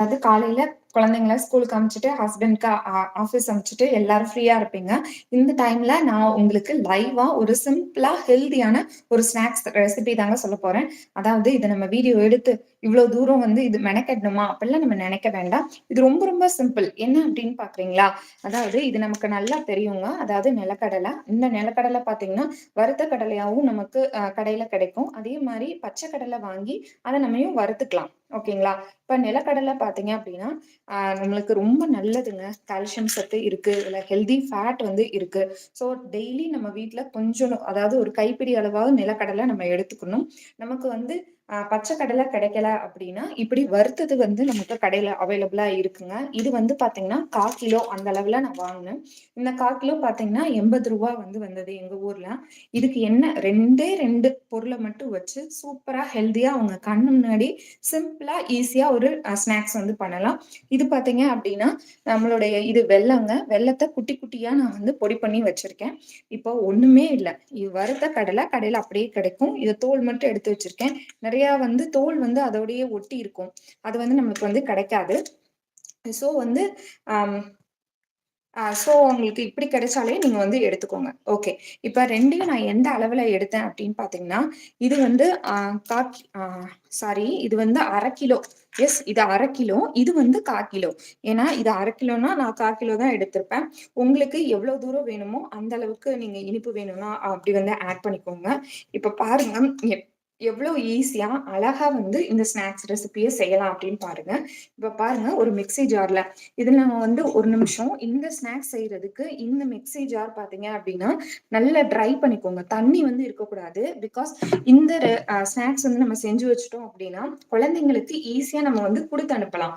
அதாவது காலையில குழந்தைங்கள ஸ்கூலுக்கு அமைச்சிட்டு ஹஸ்பண்ட்க்கு ஆஃபீஸ் அமிச்சிட்டு எல்லாரும் ஃப்ரீயா இருப்பீங்க. இந்த டைம்ல நான் உங்களுக்கு லைவா ஒரு சிம்பிளா ஹெல்தியான ஒரு ஸ்நாக்ஸ் ரெசிபி தாங்க சொல்ல போறேன். அதாவது இதை நம்ம வீடியோ எடுத்து இவ்வளவு தூரம் வந்து இது மெனக்கட்டணுமா? அப்படிலாம் நம்ம நினைக்க வேண்டாம். இது ரொம்ப ரொம்ப சிம்பிள் என்ன அப்படின்னு பாக்குறீங்களா? அதாவது இது நமக்கு நல்லா தெரியுங்க. அதாவது நிலக்கடலை. இந்த நிலக்கடலை பாத்தீங்கன்னா வறுத்த கடலையாவும் நமக்கு கடையில கிடைக்கும். அதே மாதிரி பச்சை கடலை வாங்கி அதை நம்மையும் வறுத்துக்கலாம். ஓகேங்களா? இப்ப நிலக்கடலை பாத்தீங்க அப்படின்னா ஆஹ் நம்மளுக்கு ரொம்ப நல்லதுங்க. கால்சியம் சத்து இருக்கு. இல்ல ஹெல்தி ஃபேட் வந்து இருக்கு. ஸோ டெய்லி நம்ம வீட்டுல கொஞ்சம் அதாவது ஒரு கைப்பிடி அளவாக நிலக்கடலை நம்ம எடுத்துக்கணும். நமக்கு வந்து பச்சை கடலை கிடைக்கல அப்படின்னா இப்படி வறுத்தது வந்து நமக்கு கடையில அவைலபிளா இருக்குங்க. இது வந்து பாத்தீங்கன்னா கா கிலோ அந்த அளவுல நான் வாங்கினேன். இந்த கா கிலோ பாத்தீங்கன்னா எண்பது ரூபா வந்து வந்தது எங்க ஊர்ல. இதுக்கு என்ன ரெண்டே ரெண்டு பொருளை மட்டும் வச்சு சூப்பரா ஹெல்த்தியா அவங்க கண்ணு முன்னாடி சிம்பிளா ஈஸியா ஒரு ஸ்நாக்ஸ் வந்து பண்ணலாம். இது பாத்தீங்க அப்படின்னா நம்மளுடைய இது வெள்ளங்க வெள்ளத்தை குட்டி குட்டியா நான் வந்து பொடி பண்ணி வச்சிருக்கேன். இப்போ ஒண்ணுமே இல்லை. இது வறுத்த கடலை கடையில அப்படியே கிடைக்கும். இதை தோல் மட்டும் எடுத்து வச்சிருக்கேன். நிறைய நிறையா வந்து தோல் வந்து அதோடய ஒட்டி இருக்கும். அது வந்து நம்மளுக்கு வந்து கிடைக்காது. ஸோ வந்து ஸோ உங்களுக்கு இப்படி கிடைச்சாலே நீங்க வந்து எடுத்துக்கோங்க. ஓகே இப்ப ரெண்டையும் நான் எந்த அளவுல எடுத்தேன் அப்படின்னு பாத்தீங்கன்னா இது வந்து கா சாரி இது வந்து அரை கிலோ. எஸ் இது அரை கிலோ. இது வந்து கா கிலோ. ஏன்னா இது அரை கிலோனா நான் கா கிலோ தான் எடுத்திருப்பேன். உங்களுக்கு எவ்வளவு தூரம் வேணுமோ அந்த அளவுக்கு நீங்க இனிப்பு வேணும்னா அப்படி வந்து ஆட் பண்ணிக்கோங்க. இப்ப பாருங்க எவ்வளோ ஈஸியாக அழகா வந்து இந்த ஸ்நாக்ஸ் ரெசிபியை செய்யலாம் அப்படின்னு பாருங்க. இப்போ பாருங்க ஒரு மிக்சி ஜார்ல இதில் நம்ம வந்து ஒரு நிமிஷம் இந்த ஸ்நாக்ஸ் செய்யறதுக்கு இந்த மிக்சி ஜார் பார்த்தீங்க அப்படின்னா நல்லா ட்ரை பண்ணிக்கோங்க. தண்ணி வந்து இருக்கக்கூடாது. பிகாஸ் இந்த ஸ்நாக்ஸ் வந்து நம்ம செஞ்சு வச்சுட்டோம் அப்படின்னா குழந்தைங்களுக்கு ஈஸியா நம்ம வந்து கொடுத்து அனுப்பலாம்.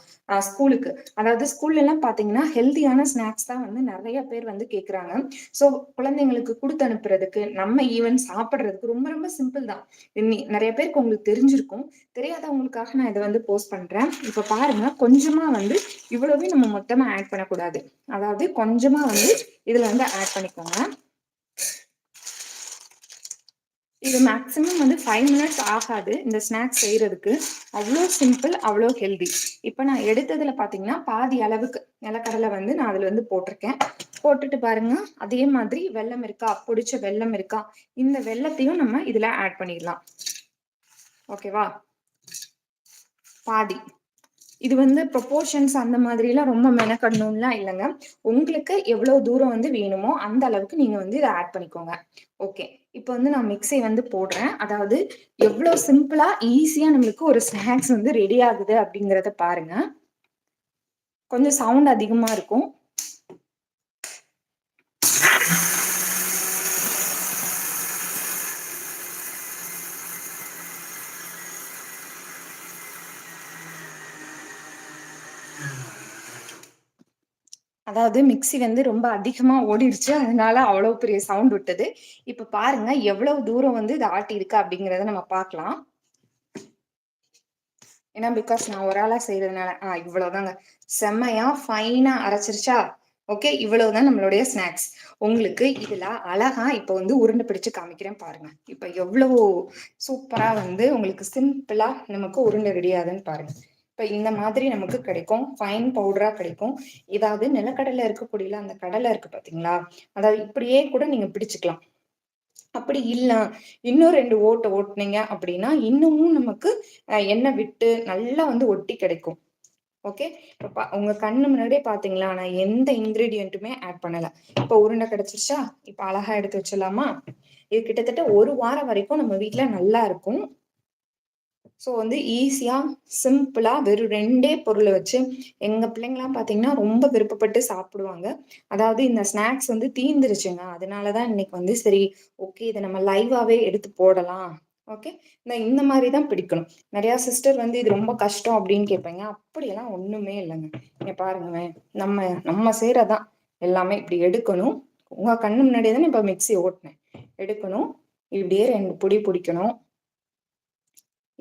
ஸ்கூலுக்கு அதாவது ஸ்கூல்ல எல்லாம் ஹெல்த்தியான ஸ்நாக்ஸ் தான் வந்து நிறைய பேர் வந்து கேக்குறாங்க. ஸோ குழந்தைங்களுக்கு கொடுத்து அனுப்புறதுக்கு நம்ம ஈவன் சாப்பிட்றதுக்கு ரொம்ப ரொம்ப சிம்பிள் தான். நிறைய பேருக்கு உங்களுக்கு தெரிஞ்சிருக்கும். தெரியாதவங்களுக்காக நான் இதை வந்து போஸ்ட் பண்றேன். இப்ப பாருங்க கொஞ்சமா வந்து இவ்வளவே நம்ம மொத்தமா ஆட் பண்ணக்கூடாது. அதாவது கொஞ்சமா வந்து இதுல வந்து ஆட் பண்ணிக்கோங்க. இது மேக்ஸிமம் வந்து ஃபைவ் மினிட்ஸ் ஆகாது இந்த ஸ்நாக்ஸ் செய்யறதுக்கு. அவ்வளோ சிம்பிள் அவ்வளோ ஹெல்தி இப்போ நான் எடுத்ததுல பார்த்தீங்கன்னா பாதி அளவுக்கு நிலக்கடலை வந்து நான் அதில் வந்து போட்டிருக்கேன். போட்டுட்டு பாருங்க அதே மாதிரி வெள்ளம் இருக்கா? பிடிச்ச வெள்ளம் இருக்கா? இந்த வெள்ளத்தையும் நம்ம இதுல ஆட் பண்ணிடலாம். ஓகேவா பாதி. இது வந்து ப்ரொபோர்ஷன்ஸ் அந்த மாதிரிலாம் ரொம்ப மெனக்கடணும்லாம் இல்லைங்க. உங்களுக்கு எவ்வளவு தூரம் வந்து வேணுமோ அந்த அளவுக்கு நீங்க வந்து இதை ஆட் பண்ணிக்கோங்க. ஓகே இப்போ வந்து நான் மிக்ஸி வந்து போடுறேன். அதாவது எவ்வளோ சிம்பிளா ஈஸியா நம்மளுக்கு ஒரு ஸ்நாக்ஸ் வந்து ரெடி ஆகுது அப்படிங்கிறத பாருங்க. கொஞ்சம் சவுண்ட் அதிகமா இருக்கும். அதாவது மிக்சி வந்து ரொம்ப அதிகமா ஓடிடுச்சு. அதனால அவ்வளவு பெரிய சவுண்ட் விட்டது. இப்ப பாருங்க எவ்வளவு தூரம் வந்து இது ஆட்டி இருக்கு அப்படிங்கறத நம்ம பார்க்கலாம். ஏன்னா பிகாஸ் நான் ஒரு ஆளா செய்யறதுனால ஆஹ் இவ்வளவுதாங்க. செம்மையா ஃபைனா அரைச்சிருச்சா? ஓகே இவ்வளவுதான் நம்மளுடைய ஸ்நாக்ஸ் உங்களுக்கு இதுல அழகா இப்ப வந்து உருண்டை பிடிச்சு காமிக்கிறேன் பாருங்க. இப்ப எவ்வளவு சூப்பரா வந்து உங்களுக்கு சிம்பிளா நமக்கு உருண்டை ரெடியாதுன்னு பாருங்க. இப்ப இந்த மாதிரி நமக்கு கிடைக்கும். ஃபைன் பவுடரா கிடைக்கும். ஏதாவது நிலக்கடலை இருக்கக்கூடிய அந்த கடலை இருக்கு பாத்தீங்களா? அதாவது இப்படியே கூட நீங்க பிடிச்சுக்கலாம். அப்படி இல்ல இன்னும் ரெண்டு ஓட்டை ஓட்டுனீங்க அப்படின்னா இன்னமும் நமக்கு எண்ணெய் விட்டு நல்லா வந்து ஒட்டி கிடைக்கும். ஓகே? இப்ப உங்க கண்ணு முன்னாடியே பாத்தீங்களா? நான் எந்த இன்கிரீடியன்ட்டுமே ஆட் பண்ணல. இப்ப உருண்டை கிடைச்சிருச்சா? இப்ப அழகா எடுத்து வச்சிடலாமா? இது கிட்டத்தட்ட ஒரு வாரம் வரைக்கும் நம்ம வீட்டுல நல்லா இருக்கும். ஸோ வந்து ஈஸியாக சிம்பிளாக வெறும் ரெண்டே பொருளை வச்சு எங்கள் பிள்ளைங்களாம் பார்த்தீங்கன்னா ரொம்ப விருப்பப்பட்டு சாப்பிடுவாங்க. அதாவது இந்த ஸ்நாக்ஸ் வந்து தீந்துருச்சுங்க. அதனால தான் இன்னைக்கு வந்து சரி ஓகே இதை நம்ம லைவாகவே எடுத்து போடலாம். ஓகே இந்த இந்த மாதிரி தான் பிடிக்கணும். நிறையா சிஸ்டர் வந்து இது ரொம்ப கஷ்டம் அப்படின்னு கேட்பீங்க. அப்படியெல்லாம் ஒன்றுமே இல்லைங்க. நீங்கள் பாருங்களேன். நம்ம நம்ம செய்கிறதான் எல்லாமே இப்படி எடுக்கணும். உங்கள் கண்ணு முன்னாடியே தான் இப்போ மிக்சி ஓட்டினேன். எடுக்கணும். இப்படியே ரெண்டு பொடி பிடிக்கணும்.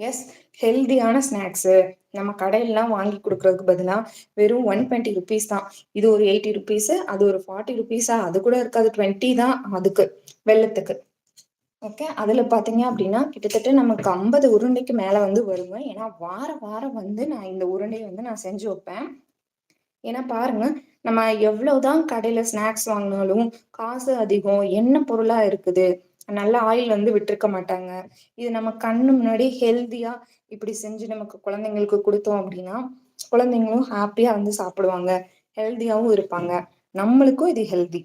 எஸ் ஹெல்தியான ஸ்நாக்ஸு நம்ம கடையிலலாம் வாங்கி கொடுக்கறதுக்கு பதிலாக வெறும் ஒன் டுவெண்ட்டி ருபீஸ் தான். இது ஒரு எயிட்டி ருபீஸு அது ஒரு ஃபார்ட்டி ருபீஸா அது கூட இருக்காது. டுவெண்ட்டி தான் அதுக்கு வெள்ளத்துக்கு. ஓகே அதில் பார்த்தீங்க அப்படின்னா கிட்டத்தட்ட நமக்கு ஐம்பது உருண்டைக்கு மேலே வந்து வருங்க. ஏன்னா வார வாரம் வந்து நான் இந்த உருண்டையை வந்து நான் செஞ்சு வைப்பேன். ஏன்னா பாருங்க நம்ம எவ்வளவுதான் கடையில் ஸ்நாக்ஸ் வாங்கினாலும் காசு அதிகம் என்ன பொருளாக இருக்குது? நல்ல ஆயில் வந்து விட்டுருக்க மாட்டாங்க. இது நம்ம கண்ணு முன்னாடி ஹெல்த்தியா இப்படி செஞ்சு நமக்கு குழந்தைங்களுக்கு கொடுத்தோம் அப்படின்னா குழந்தைங்களும் ஹாப்பியா வந்து சாப்பிடுவாங்க. ஹெல்த்தியாவும் இருப்பாங்க. நம்மளுக்கும் இது ஹெல்தி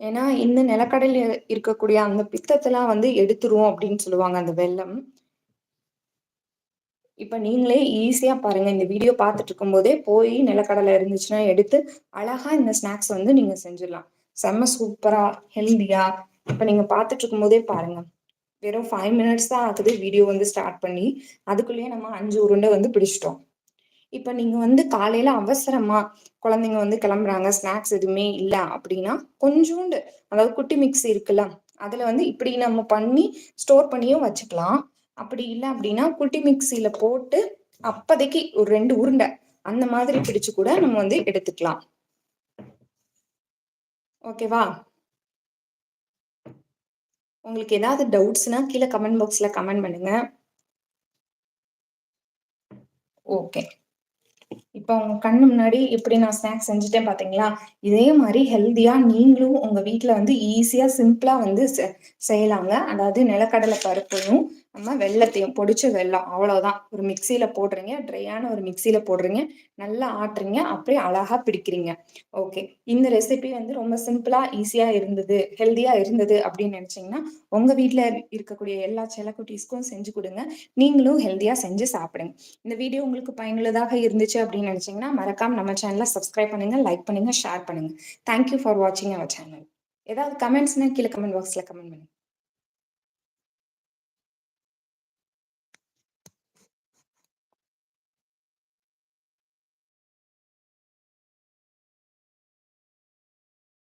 ஏன்னா இந்த நிலக்கடலையில இருக்கக்கூடிய அந்த பித்தத்தெல்லாம் வந்து எடுத்துருவோம் அப்படின்னு சொல்லுவாங்க அந்த வெள்ளம் இப்ப நீங்களே ஈஸியா பாருங்க. இந்த வீடியோ பார்த்துட்டு இருக்கும் போதே போய் நிலக்கடலை இருந்துச்சுன்னா எடுத்து அழகா இந்த ஸ்நாக்ஸ் வந்து நீங்க செஞ்சிடலாம். செம்ம சூப்பரா ஹெல்தியா இப்ப நீங்க பாத்துட்டு இருக்கும் போதே பாருங்க. வெறும் ஃபைவ் மினிட்ஸ் தான் ஆகுது வீடியோ வந்து ஸ்டார்ட் பண்ணி. அதுக்குள்ளேயே நம்ம அஞ்சு உருண்டை வந்து பிடிச்சிட்டோம். இப்ப நீங்க வந்து காலையில அவசரமா குழந்தைங்க வந்து கிளம்புறாங்க ஸ்நாக்ஸ் எதுவுமே இல்லை அப்படின்னா கொஞ்சோண்டு அதாவது குட்டி மிக்ஸி இருக்குல்ல அதுல வந்து இப்படி நம்ம பண்ணி ஸ்டோர் பண்ணியும் வச்சுக்கலாம். அப்படி இல்லை அப்படின்னா குட்டி மிக்சியில போட்டு அப்போதைக்கு ஒரு ரெண்டு உருண்டை அந்த மாதிரி பிடிச்சு கூட நம்ம வந்து எடுத்துக்கலாம். ஓகேவா உங்களுக்கு ஏதாவது டவுட்ஸ்னா கீழே கமெண்ட் பாக்ஸ்ல கமெண்ட் பண்ணுங்க. ஓகே இப்போ உங்க கண்ணு முன்னாடி எப்படி நான் ஸ்நாக்ஸ் செஞ்சுட்டேன் பாத்தீங்களா? இதே மாதிரி ஹெல்த்தியா நீங்களும் உங்க வீட்டுல வந்து ஈஸியா சிம்பிளா வந்து செய்யலாங்க. அதாவது நிலக்கடலை பருப்பையும் நம்ம வெள்ளத்தையும் பொடிச்ச வெள்ளம் அவ்வளவுதான். ஒரு மிக்சியில போடுறீங்க ட்ரையான ஒரு மிக்சியில போடுறீங்க நல்லா ஆட்டுறீங்க அப்படியே அழகா பிடிக்கிறீங்க. ஓகே. இந்த ரெசிபி வந்து ரொம்ப சிம்பிளா ஈஸியா இருந்தது ஹெல்தியா இருந்தது அப்படின்னு நினைச்சீங்கன்னா உங்க வீட்டுல இருக்கக்கூடிய எல்லா செல்லக்குட்டீஸ்க்கும் செஞ்சு கொடுங்க. நீங்களும் ஹெல்தியா செஞ்சு சாப்பிடுங்க. இந்த வீடியோ உங்களுக்கு பயனுள்ளதாக இருந்துச்சு அப்படின்னு நினைச்சீங்கன்னா மறக்காம நம்ம சேனலை சப்ஸ்கிரைப் பண்ணுங்க லைக் பண்ணுங்க ஷேர் பண்ணுங்க. தேங்க்யூ ஃபார் வாட்சிங் அவர் சேனல் ஏதாவது கமெண்ட்ஸ்னா கீழே கமெண்ட் பாக்ஸ்ல கமெண்ட் பண்ணுங்க.